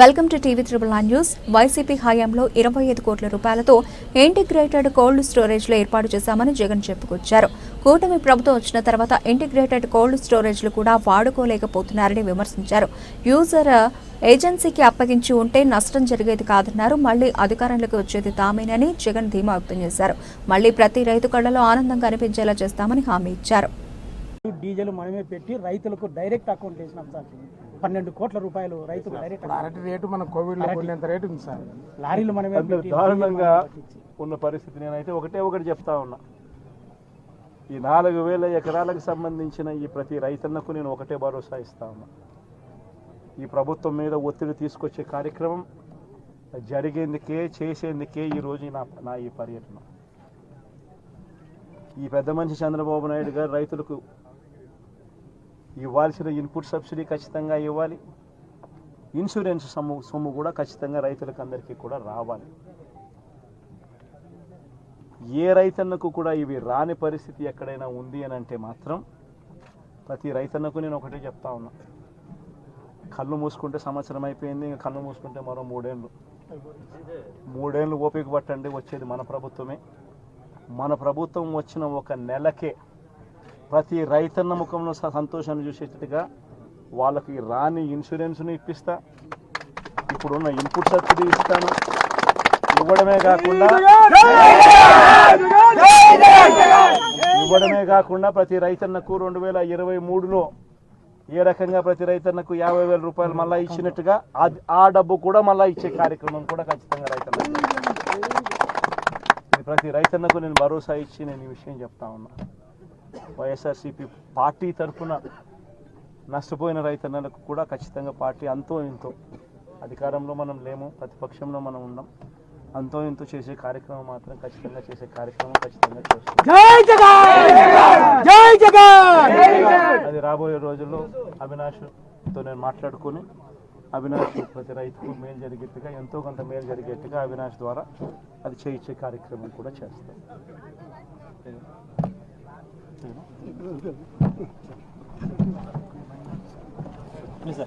Welcome to TV triple nine news YCP హయాంలో ఇరవై ఐదు కోట్ల రూపాయలతో ఇంటిగ్రేటెడ్ కోల్డ్ స్టోరేజ్లు ఏర్పాటు చేశామని జగన్ చెప్పుకొచ్చారు. కూటమి ప్రభుత్వం వచ్చిన తర్వాత ఇంటిగ్రేటెడ్ కోల్డ్ స్టోరేజ్లు కూడా వాడుకోలేకపోతున్నారని విమర్శించారు. యూజర్ uh, ఏజెన్సీకి అప్పగించి ఉంటే నష్టం జరిగేది కాదన్నారు. మళ్ళీ అధికారంలోకి వచ్చేది తామేనని జగన్ ధీమా వ్యక్తం చేశారు. మళ్ళీ ప్రతి రైతు కళ్ళలో ఆనందం కనిపించేలా చేస్తామని హామీ ఇచ్చారు. డీజిల్ మనమే పెట్టి రైతులకు డైరెక్ట్ అకౌంట్ వేసినాం సార్. పన్నెండు కోట్ల రూపాయలు రైతుకు డైరెక్ట్ అరటి రేటు మన కోవిడ్ కొనేంత రేటు ఉంది సార్. లారీలు మనమే దారుణంగా ఉన్న పరిస్థితి నేనైతే ఒకటే ఒకటి చెప్తా ఉన్నా. ఈ నాలుగు వేల ఎకరాలకు సంబంధించిన ఈ ప్రతి రైతన్నకు నేను ఒకటే భరోసా ఇస్తా ఉన్నా. ఈ ప్రభుత్వం మీద ఒత్తిడి తీసుకొచ్చే కార్యక్రమం జరిగేందుకే చేసేందుకే ఈరోజు నా నా ఈ పర్యటన. ఈ పెద్ద మనిషి చంద్రబాబు నాయుడు గారు రైతులకు ఇవ్వాల్సిన ఇన్పుట్ సబ్సిడీ ఖచ్చితంగా ఇవ్వాలి. ఇన్సూరెన్స్ సొమ్ము సొమ్ము కూడా ఖచ్చితంగా రైతులకు అందరికీ కూడా రావాలి. ఏ రైతన్నకు కూడా ఇవి రాని పరిస్థితి ఎక్కడైనా ఉంది అని అంటే మాత్రం ప్రతి రైతన్నకు నేను ఒకటే చెప్తా ఉన్నా. కళ్ళు మూసుకుంటే సంవత్సరం అయిపోయింది ఇంకా కళ్ళు మూసుకుంటే మరో మూడేళ్ళు. మూడేళ్ళు ఓపిక పట్టండి వచ్చేది మన ప్రభుత్వమే. మన ప్రభుత్వం వచ్చిన ఒక నెలకే ప్రతి రైతన్న ముఖంలో సంతోషాన్ని చూసేటట్టుగా వాళ్ళకి రాని ఇన్సూరెన్స్ను ఇప్పిస్తా. ఇప్పుడున్న ఇన్పుట్ సబ్సిడీ ఇస్తాను. ఇవ్వడమే కాకుండా ఇవ్వడమే కాకుండా ప్రతి రైతన్నకు రెండు వేల ఇరవై మూడులో ఏ రకంగా ప్రతి రైతన్నకు యాభై వేల రూపాయలు మళ్ళా ఇచ్చినట్టుగా అది- ఆ డబ్బు కూడా మళ్ళా ఇచ్చే కార్యక్రమం కూడా ఖచ్చితంగా రైతన్నకు ఇది ప్రతి రైతన్నకు నేను భరోసా ఇచ్చి నేను ఈ విషయం చెప్తా ఉన్నా. వైఎస్ఆర్సీపీ పార్టీ తరఫున నష్టపోయిన రైతన్నలకు కూడా ఖచ్చితంగా పార్టీ అంతో ఇంతో అధికారంలో మనం లేము ప్రతిపక్షంలో మనం ఉన్నాం. అంతో ఇంతో చేసే కార్యక్రమం మాత్రం ఖచ్చితంగా చేసే కార్యక్రమం ఖచ్చితంగా చేస్తాం. అది రాబోయే రోజుల్లో అవినాష్తో నేను మాట్లాడుకొని అవినాష్ ప్రతి రైతుకు మేలు జరిగేట్టుగా ఎంతో కొంత మేలు జరిగేట్టుగా అవినాష్ ద్వారా అది చేయించే కార్యక్రమం కూడా చేస్తాం. Bisa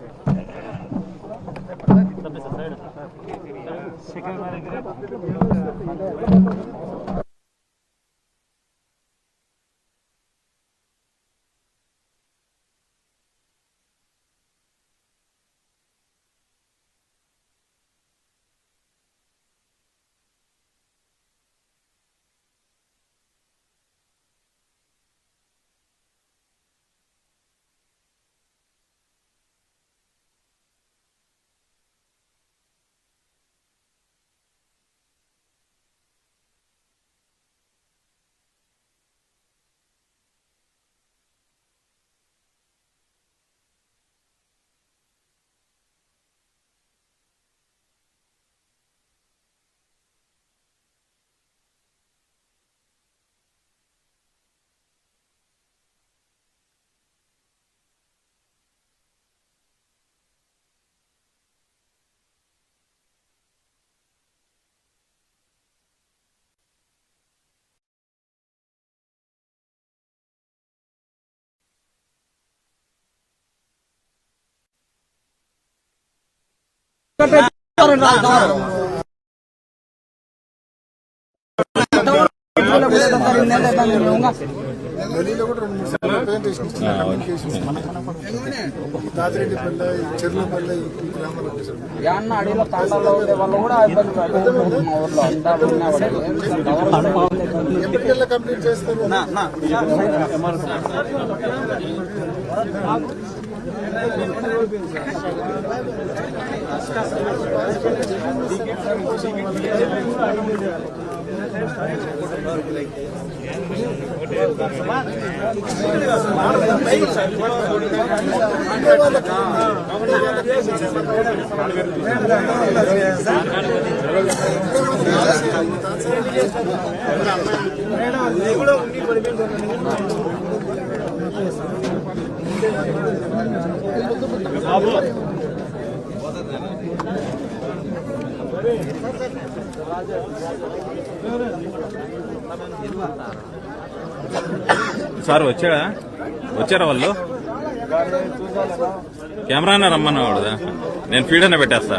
sampai Şeker var. గలీలో కూడా రెండు మూడు సార్లు రిప్రజెంటేషన్ దాదిరెడ్డిపల్లె చెర్లపల్లె ఈ ఉండే వాళ్ళు కూడా ఊర్లో అంతా ఉన్నవాడు ఎప్పటికెళ్ళ కంప్లీట్ చేస్తారు సార్ వచ్చాడా? వచ్చారా వాళ్ళు? కానీ చూసారా కెమెరానే రమ్మన్నాడు నేను ఫీడ్ అనే పెట్టేస్తా.